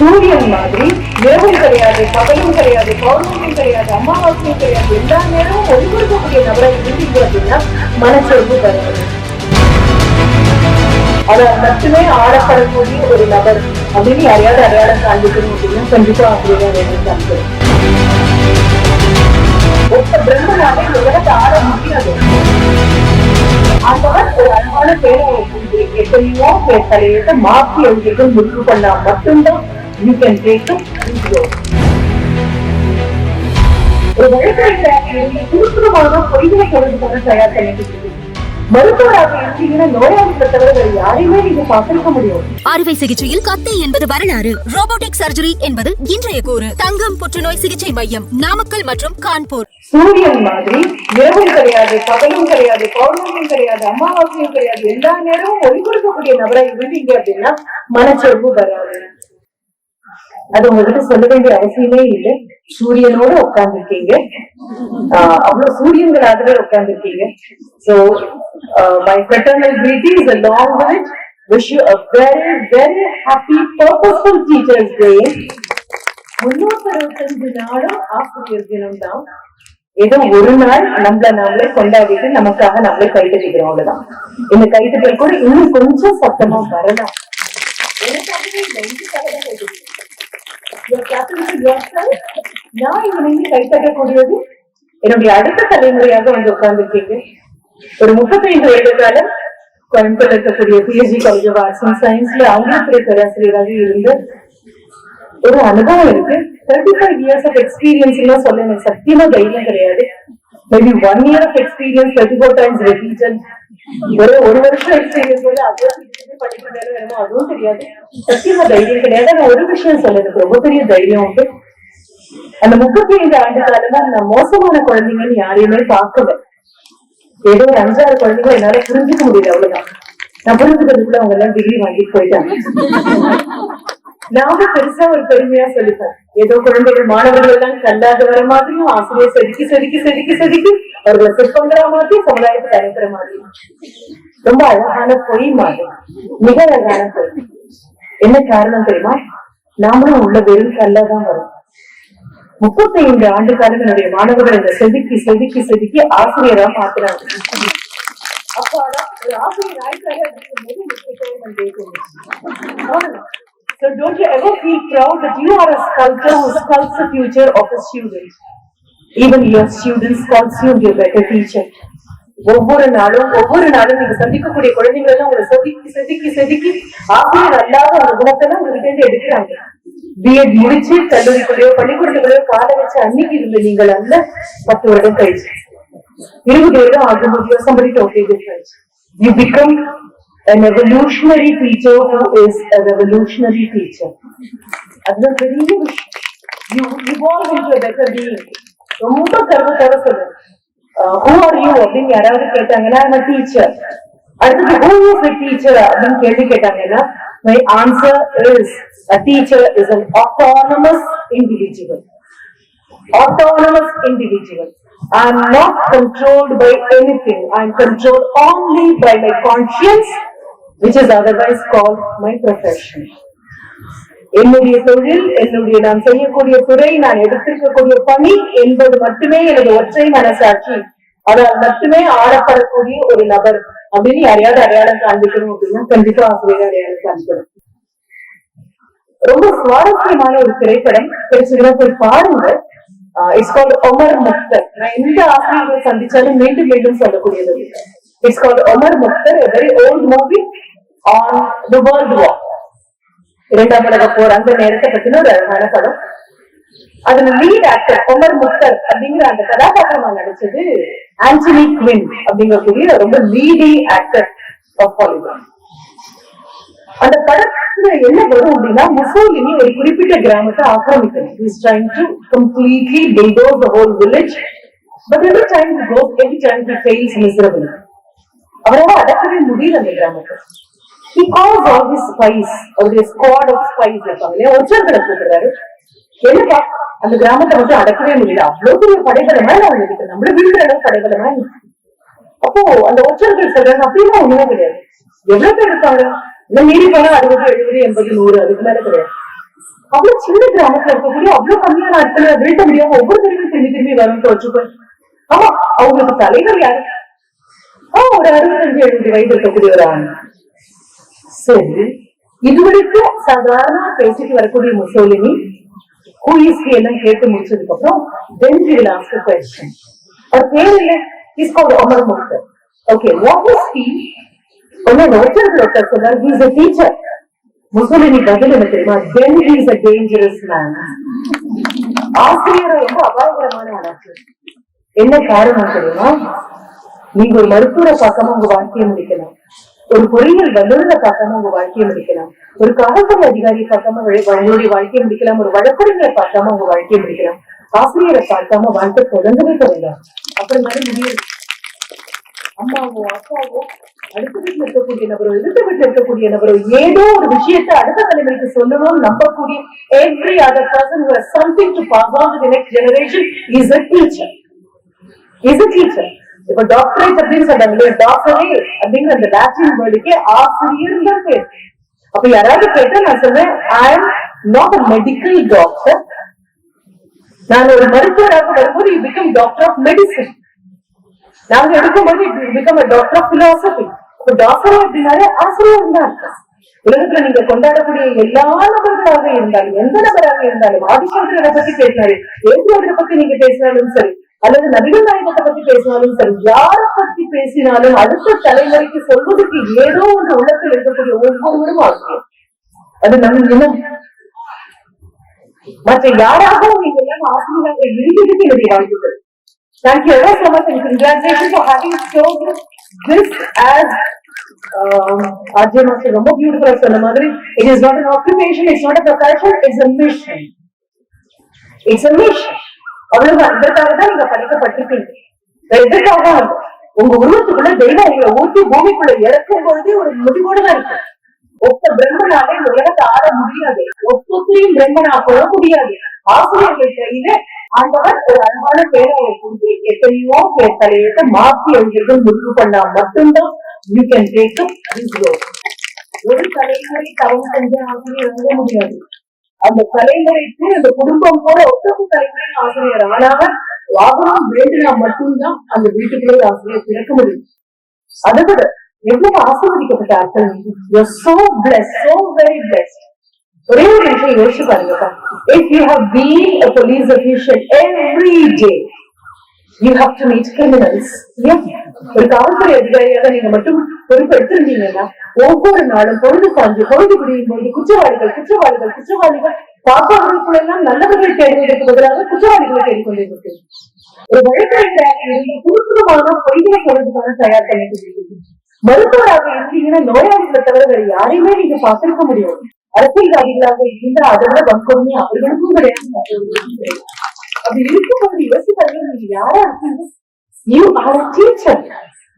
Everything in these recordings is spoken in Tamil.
சூரியன் மாதிரி இரவும் கிடையாது பகலும் கிடையாது பௌர்ணமியும் கிடையாது அமாவாசையும் கிடையாது. எல்லா நேரமும் ஒளிபரப்பக்கூடிய நபரை இருந்தீங்க அப்படின்னா மனச்சோர்வு வருது அவர் மட்டுமே ஆடப்படக்கூடிய ஒரு நபர் அப்படின்னு யாரையாவது அடையாளம் காண்பிக்கணும் அப்படின்னா கண்டிப்பா அப்படிதான் வேணும் ஒத்த பிரம்மனாலே இந்த உலகத்தை ஆட முடியாது. ஆண்டவர் ஒரு அன்பான பேரை எத்தனையோ பேர் தலையிட்டு மாற்றி எழுதிட்டு முடிவு பண்ணா மட்டும்தான் யூ கேன் டேக் ஒரு பொய்களை தயார் நீங்க பார்த்திருக்க முடியும் அறுவை சிகிச்சையில் கத்தை என்பது வரலாறு. ரோபோட்டிக் சர்ஜரி என்பது இன்றைய கூறு. தங்கம் புற்றுநோய் சிகிச்சை மையம் நாமக்கல் மற்றும் கான்பூர். சூரியன் மாதிரி இரவும் கிடையாது பகலும் கிடையாது பௌர்ணமியும் கிடையாது அமாவாசையும் கிடையாது. எல்லா நேரமும் ஒளிபரப்பக்கூடிய நபரா இருந்தீங்க அப்படின்னா மனச்சோர்வு வராது. அது உங்ககிட்ட சொல்ல வேண்டிய அவசியமே இல்லை. சூரியனோட உட்கார்ந்துருக்கீங்க. அவ்வளவு சூரியன்களாகவே உட்கார்ந்துருக்கீங்க. So my fraternal greetings along with it wish you a very very happy purposeful teachers day. முன்னூத்தி அறுபத்தஞ்சு நாளும் ஆசிரியர் தினம் தான் ஏதோ ஒரு நாள் நம்மள நாமளே கொண்டாடிட்டு நமக்காக நம்மளே கைத்தட்டிக்கிறோம் அவ்வளவுதான். இந்த கைத்தட்டல் கூட இன்னும் கொஞ்சம் சத்தமா வரலாம். எனக்காகவே இல்லை, நான் இங்க நின்று என்னுடைய அடுத்த தலைமுறையாக வந்து உட்கார்ந்துருக்கீங்க. ஒரு முப்பத்தைந்து வயது காலம் கோயம்புத்தூர் இருக்கக்கூடிய PSG college of arts and சயின்ஸ்ல ஆங்கிலத்துறை பேராசிரியராக இருந்த ஒரு அனுபவம் இருக்கு. Thirty five years of experience எல்லாம் சொல்ல எனக்கு சத்தியமா தைரியம் கிடையாது. Maybe one year of experience thirty four times repeated ஒரு ஒரு வருஷம் எக்ஸ்பீரியன்ஸ் வந்து அதுவும் சீக்கிரமே படிக்க நேரம் வேணுமோ அதுவும் தெரியாது. சத்தியமா தைரியம் கிடையாது. ஆனா ஒரு விஷயம் சொல்ல எனக்கு ரொம்ப பெரிய தைரியம் உண்டு. அந்த முப்பத்தி ஐந்து ஆண்டு காலமா நான் மோசமான குழந்தைங்கன்னு யாரையுமே பார்க்கல. ஏதோ ஒரு அஞ்சாறு குழந்தைங்க என்னால புரிஞ்சுக்க முடியல அவ்வளவுதான். நான் புரிஞ்சுக்கிறதுக்குள்ள அவங்க எல்லாம் டிகிரி வாங்கிட்டு போயிட்டாங்க. நாம பெருசா ஒரு பெருமையா சொல்லிப்போம் ஏதோ குழந்தைகள் மாணவர்கள் எல்லாம் கல்லாத வர மாதிரியும் ஆசிரியர் செதுக்கி செதுக்கி செதுக்கி செதுக்கி அவர்களை சிற்பங்கிற மாதிரியும் சமுதாயத்துக்கு அனுப்புற மாதிரியும் ரொம்ப அழகான பொய் மாதிரி. மிக அழகான பொய். என்ன காரணம் தெரியுமா? நாமளும் உள்ள வெறும் கல்லாதான் வரும். முப்பத்தி ஐந்து ஆண்டு காலம் என்னுடைய மாணவர்கள் இந்த செதுக்கி செதுக்கி செதுக்கி ஆசிரியரா மாத்துறாங்க அப்பாடா ஒரு ஆசிரியர் ஆயிட்டாரு அப்படிங்கும்போது முக்கியத்துவம் கேட்கணும் So don't you ever feel proud that you are a sculptor who sculpts the future of a student. Even your students sculpts you into a better teacher. ஒவ்வொரு நாளும் ஒவ்வொரு நாளும் நீங்க சந்திக்கக்கூடிய குழந்தைகள் எல்லாம் உங்களை செதுக்கி செதுக்கி செதுக்கி ஆசிரியர் அல்லாத அந்த குணத்தெல்லாம் உங்ககிட்ட இருந்து எடுக்கிறாங்க பிஎட் முடிச்சு கல்லூரிக்குள்ளேயோ பள்ளிக்கூடத்துக்குள்ளேயோ கால வச்ச அன்னைக்கு இருந்த நீங்கள் அல்ல பத்து வருடம் கழிச்சு இருபது வருடம் ஆகும்போது somebody totally different. You become an evolutionary teacher who is a revolutionary teacher. அதுதான் பெரிய விஷயம். You evolve into a better being. ரொம்ப கர்வத்தோட சொல்லு ஹூ ஆர் யூ அப்படின்னு யாராவது கேட்டாங்கன்னா நான் டீச்சர் அடுத்தது ஹூ இஸ் a டீச்சர் அப்படின்னு கேள்வி கேட்டாங்கன்னா my answer is a teacher is an autonomous individual autonomous individual. I am not controlled by anything. I am controlled only by my conscience, which is otherwise called my profession. என்னுடைய தொழில் என்னுடைய நான் செய்யக்கூடிய துறை நான் எடுத்திருக்கக்கூடிய பணி என்பது மட்டுமே எனது ஒற்றை மனசாட்சி. அதால் மட்டுமே ஆடப்படக்கூடிய ஒரு நபர். அப்படின்னு யாரையாவது அடையாளம் காண்பிக்கணும் அப்படின்னா கண்டிப்பா ஆசிரியர் அடையாளம் காண்பிக்கணும். ரொம்ப சுவாரஸ்யமான ஒரு திரைப்படம். கிடைச்சதுன்னா போய் பாருங்க. இட்ஸ் கால்ட் ஒமர் முக்தர் நான் எந்த ஆசிரியர்கள் சந்திச்சாலும் மீண்டும் மீண்டும் சொல்லக்கூடியது. It's called Omar Mukhtar very old movie on the world war இரண்டாம் உலக போர் அந்த நேரத்தை பத்தின ஒரு அழகான படம் அதுல லீட் ஆக்டர் கொமர் முக்தர் அப்படிங்கிற அந்த கதாபாத்திரமா நடிச்சது ஆண்டனி குவின் அப்படிங்கக்கூடிய ரொம்ப லீடிங் ஆக்டர் ஆஃப் ஹாலிவுட் அந்த படத்துல என்ன வரும் அப்படின்னா முசோலினி ஒரு குறிப்பிட்ட கிராமத்தை ஆக்கிரமிக்கணும் is trying to completely bulldoze the whole village but every time to go every time to fails miserably. அவரால் அடக்கவே முடியல அந்த கிராமத்தை. He calls all the spies அவருடைய ஸ்குவாட் ஆஃப் ஸ்பைஸ் இருப்பாங்க இல்லையா ஒற்றர்களை கூப்பிடுறாரு என்னப்பா? அந்த கிராமத்தை மட்டும் அடக்கவே முடியல. அவ்வளவு பெரிய படைபலமா அவங்க இருக்கு. நம்மள வீழ்கிற அளவு படைபலமா இருக்கு. அப்போ அந்த ஒற்றர்கள் சொல்றாங்க அப்படின்னா ஒண்ணுமே கிடையாது. எவ்வளவு பேர் இருக்காங்க? இன்னும் மீறி போனா அறுபது எழுபது எண்பது நூறு அதுக்கு மேல கிடையாது. அவ்வளவு சின்ன கிராமத்துல இருக்கக்கூடிய அவ்வளவு கம்மியான ஆட்களை வீழ்த்த முடியாம ஒவ்வொரு தடவையும் திரும்பி திரும்பி வரும்னு வச்சுக்கோங்க ஆமா அவங்களுக்கு தலைவர் யாரு? ஆஹ் ஒரு அறுபத்தஞ்சு எழுபது வயது இருக்கக்கூடிய ஒரு ஆண் சரி இதுவரைக்கும் சாதாரணமா பேசிட்டு வரக்கூடிய முசோலினி ஹூஇஸ்கி எல்லாம் கேட்டு முடிச்சதுக்கு அப்புறம் தென் he will ask a அவர் பேர் இல்ல is called Amar Mukhtar okay what is he ஒன்னு ரோச்சர் ஒருத்தர் சொன்னார் he is a teacher Mussolini பதில் என்ன தெரியுமா? Then he is a dangerous man ஆசிரியரை ரொம்ப அபாயகரமான ஆளாச்சு என்ன காரணம் தெரியுமா? நீங்க ஒரு மருத்துவரை பார்க்காம உங்க வாழ்க்கையை முடிக்கலாம். ஒரு பொறியியல் வல்லுநரை பார்க்காம உங்க வாழ்க்கையை முடிக்கலாம். ஒரு காவல்துறை அதிகாரியை பார்க்காம உங்களுடைய வாழ்க்கையை முடிக்கலாம். ஒரு வழக்கறிஞரை பார்க்காம உங்க வாழ்க்கையை முடிக்கலாம். ஆசிரியரை பார்க்காம வாழ்க்கை தொடங்கவே தொடங்கலாம். அப்புறம் மாதிரி முடியாது. அம்மாவோ அப்பாவோ அடுத்த வீட்டில் இருக்கக்கூடிய நபரோ எதிர்த்த வீட்டில் இருக்கக்கூடிய நபரோ ஏதோ ஒரு விஷயத்தை அடுத்த தலைமுறைக்கு சொல்லணும்னு நம்பக்கூடிய every other person who has something to pass on to the next generation is a teacher. Is a இப்ப டாக்டரேட் அப்படின்னு சொல்றாங்க டாக்டரே அப்படிங்கிற அந்த லாட்டின் வேர்டுக்கே ஆசிரியர் தான் பேர். அப்ப யாராவது கேட்டா நான் சொல்றேன் I am not a medical doctor நான் ஒரு மருத்துவராக வரும்போது you become doctor of medicine நாங்க எடுக்கும்போது பிகம் டாக்டர் ஆஃப் பிலாசபி இப்ப டாக்டர் அப்படின்னாலே ஆசிரியர் தான் உலகத்துல நீங்க கொண்டாடக்கூடிய எல்லா நபர்களாக இருந்தாலும் எந்த நபராக இருந்தாலும் ஆதிசங்கரனை பத்தி பேசினாரு ஏசுவரை பத்தி நீங்க பேசினாலும் சரி அல்லது நபிகள் நாயகத்தை பத்தி பேசினாலும் சரி யாரை பத்தி பேசினாலும் அடுத்த தலைமுறைக்கு சொல்வதற்கு ஏதோ ஒன்று உள்ளத்தில் இருக்கக்கூடிய ஒவ்வொருவரும் ஆசிரியர் அது நம் இனம் மற்ற யாராகவும் நீங்க எல்லாம் ஆசிரியராக இருக்கிறதுக்கு என்னுடைய வாழ்த்துக்கள் Thank you ever so much and congratulations for having chosen this as um, Ajay Master ரொம்ப beautiful சொன்ன மாதிரி it is not an occupation, it's not a profession, it's a mission. It's a mission. அவ்வளவு அதற்காக தான் நீங்க படிக்கப்பட்டிருக்கீங்க வேற எதற்காக? உங்க உருவத்துக்குள்ள தெய்வம் உங்களை ஊற்றி பூமிக்குள்ள இறக்கும் பொழுதே ஒரு முடிவோட தான் இருக்கு ஒத்த பிரம்மனாலே இந்த உலகத்தை ஆட முடியாது. ஒத்தொத்தையும் பிரம்மனா போட முடியாது. ஆசிரியர்கள் கையில ஆண்டவர் ஒரு அன்பான பேரவை கொடுத்து எத்தனையோ பேர் தலையத்தை மாற்றி அவர்கள் முடிவு பண்ணா மட்டும்தான் யூ கேன் டேக் அப் ஒரு தலைமுறை தவறு செஞ்ச ஆசிரியர் வந்து முடியாது. அந்த தலைமுறைக்கு அந்த குடும்பம் கூட ஒத்தப்பு தலைமுறை ஆசிரியர். ஆனாலும் வாகனம் வேண்டினா மட்டும்தான் அந்த வீட்டுக்குள்ளே ஆசிரியர் பிறக்க முடியும். அதை விட எவ்வளவு ஆசீர்வதிக்கப்பட்ட ஆட்கள் so blessed so very blessed ஒரே ஒரு விஷயம் யோசிச்சு பாருங்க if you have been a police official every day you have to meet criminals yeah ஒரு காவல்துறை அதிகாரியாக நீங்க மட்டும் பொறுப்பு எடுத்திருந்தீங்கன்னா ஒவ்வொரு நாளும் பொழுது சாஞ்சு பொழுது குடியும் போது குற்றவாளிகள் குற்றவாளிகள் குற்றவாளிகள் பார்ப்பவர்களுக்குள்ளெல்லாம் நல்லவர்கள் தேடுவதற்கு பதிலாக குற்றவாளிகளை தேடிக்கொண்டிருக்கு ஒரு வழக்கறிஞராக இருந்து சுறுசுறுமான பொய்களை சொல்றதுக்கான தயார் பண்ணிட்டு மருத்துவராக இருந்தீங்கன்னா நோயாளிகளை தவிர வேற யாரையுமே நீங்க பார்த்திருக்க முடியாது. அரசியல்வாதிகளாக இருந்தா அதை விட வன்கொடுமை அவர்களுக்கும் கிடையாது. மற்றவர்களுக்கும் கிடையாது அப்படி இருக்கும்போது யோசிப்பாங்க நீங்க யாரா இருக்கீங்க யூ ஆர் டீச்சர்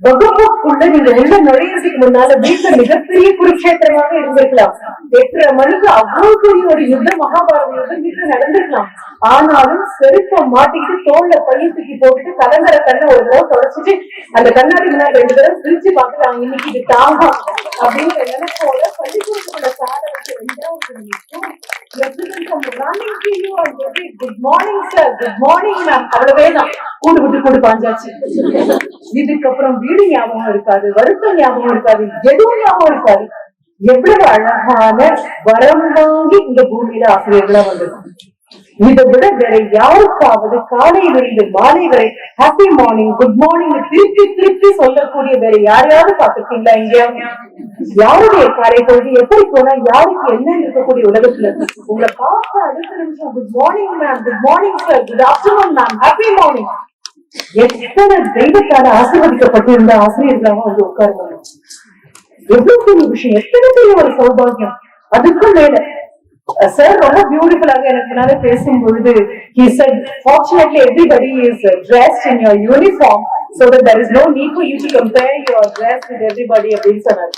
வகுப்புக்குள்ள நீங்க உள்ள நுழையறதுக்கு முன்னால வீட்டுல மிகப்பெரிய குருக்ஷேத்திரமாக இருந்திருக்கலாம். எட்டரை மணிக்கு அவ்வளவு பெரிய ஒரு யுத்தம் மகாபாரத யுத்தம் வீட்டுல நடந்திருக்கலாம். ஆனாலும் செருப்ப மாட்டிக்கிட்டு தோல்ல பைய தூக்கி போட்டுட்டு கலங்கர கண்ணை ஒரு தடவை தொடச்சிட்டு அந்த கண்ணாடி முன்னாடி ரெண்டு தடவை பிரிச்சு பார்த்துட்டாங்க இன்னைக்கு இது தாகம் அப்படின்னு நினைப்போல பள்ளிக்கூடத்துக்குள்ள சாலை வச்சு ரெண்டாவது நிமிஷம் good morning sir good morning ma'am அவ்வளவே தான். கூடு விட்டு கூடு பாஞ்சாச்சு. இதுக்கப்புறம் வீடு ஞாபகம் இருக்காது வருத்தம் ஞாபகம் இருக்காது எதுவும் ஞாபகம் இருக்காது. எவ்வளவு அழகான வரம் வாங்கி இந்த பூமியில ஆசிரியர்களா வந்திருக்கும் இதை விட வேற யாருக்காவது காலையிலிருந்து மாலை வரை ஹாப்பி மார்னிங் குட் மார்னிங் திருப்பி திருப்பி சொல்லக்கூடிய வேற யாரையாவது பார்த்திருக்கீங்களா இங்க? யாருடைய காலை பொழுது எப்படி போனா யாருக்கு என்ன இருக்கக்கூடிய உலகத்துல? உங்களை பார்த்த அடுத்த நிமிஷம் good morning ma'am good morning sir good afternoon ma'am happy morning எத்தனை தெய்வத்தால ஆசீர்வதிக்கப்பட்டிருந்த ஆசிரியர்களாக வந்து உட்கார்ந்து எவ்வளவு பெரிய விஷயம் எத்தனை பெரிய ஒரு சௌபாகியம்? அதுக்கும் மேல Uh, சார் ரொம்ப பியூட்டிஃபுல்லாக எனக்கு முன்னாலே பேசும் பொழுது he said fortunately everybody is uh, dressed in your uniform so that there is no need for you to compare your dress அப்படின்னு சொன்னார்.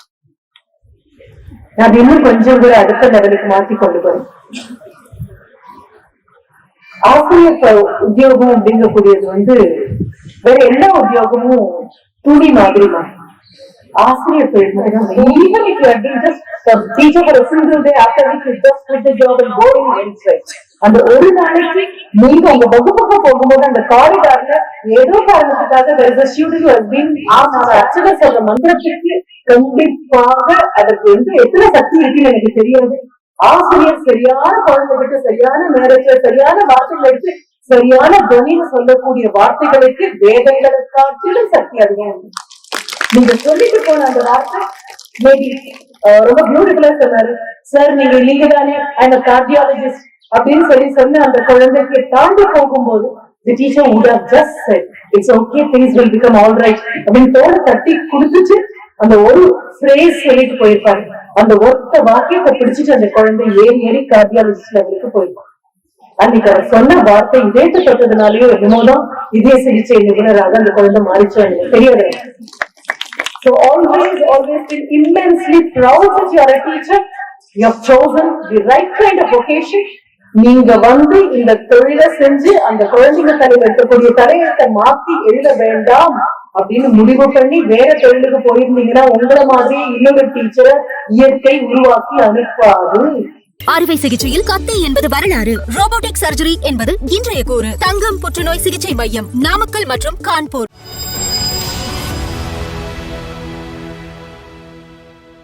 நான் இன்னும் கொஞ்சம் கூட அடுத்த லெவலுக்கு மாத்தி கொண்டு போறேன். ஆசிரியர் உத்தியோகம் அப்படிங்கக்கூடியது வந்து வேற எல்லா உத்தியோகமும் துணி மாதிரி தான். ஆசிரியர் even if just day after which அந்த ஒரு நாளைக்கு நீங்க உங்க வகுப்புக்கு போகும்போது அந்த காரிடார்ல ஏதோ காரணத்துக்காக there is a student who has been சொல்ற மந்திரத்திற்கு கண்டிப்பாக அதற்கு வந்து எத்தனை சக்தி இருக்குன்னு எனக்கு தெரியாது. ஆசிரியர் சரியான குழந்தைகிட்ட சரியான நேரத்துல சரியான வார்த்தைகள் எடுத்து சரியான துணின்னு சொல்லக்கூடிய வார்த்தைகளுக்கு வேதங்களை காட்டிலும் சக்தி அதிகம். நீங்க சொல்லிட்டு போன அந்த வார்த்தை மேபி ரொம்ப பியூட்டிஃபுல்லா சொன்னாரு. சார் நீங்க நீங்க தானே ஐம் கார்டியாலஜிஸ்ட் அப்படின்னு சொல்லி சொன்ன அந்த குழந்தைக்கு தாண்டி போகும்போது the teacher would have just said it's okay things will become all right அப்படின்னு தோட தட்டி கொடுத்துட்டு அந்த ஒரு ஃப்ரேஸ் சொல்லிட்டு போயிருப்பாரு. அந்த ஒத்த வாக்கியத்தை பிடிச்சிட்டு அந்த குழந்தை ஏறி ஏறி கார்டியாலஜிஸ்ட் லெவலுக்கு போயிருப்பாங்க அன்னைக்கு அவர் சொன்ன வார்த்தை இதே தொட்டதுனாலயோ என்னமோதான் இதே சிகிச்சை நிபுணராக அந்த குழந்தை மாறிச்சு எனக்கு தெரியவில்லை. So always, always feel immensely proud that you are a teacher. You have chosen the right kind of vocation. நீங்க வந்து இந்த தொழிலை செஞ்சு அந்த குழந்தைங்க தலை இருக்கக்கூடிய தலையத்தை மாத்தி எழுத வேண்டாம் அப்படின்னு முடிவு பண்ணி வேற தொழிலுக்கு போயிருந்தீங்கன்னா உங்களை மாதிரி இன்னொரு டீச்சரை இயற்கை உருவாக்கி அனுப்பாது அறுவை சிகிச்சையில் கத்தை என்பது வரலாறு ரோபோட்டிக் சர்ஜரி என்பது இன்றைய கூறு தங்கம் புற்றுநோய் சிகிச்சை மையம் நாமக்கல் மற்றும் கான்பூர்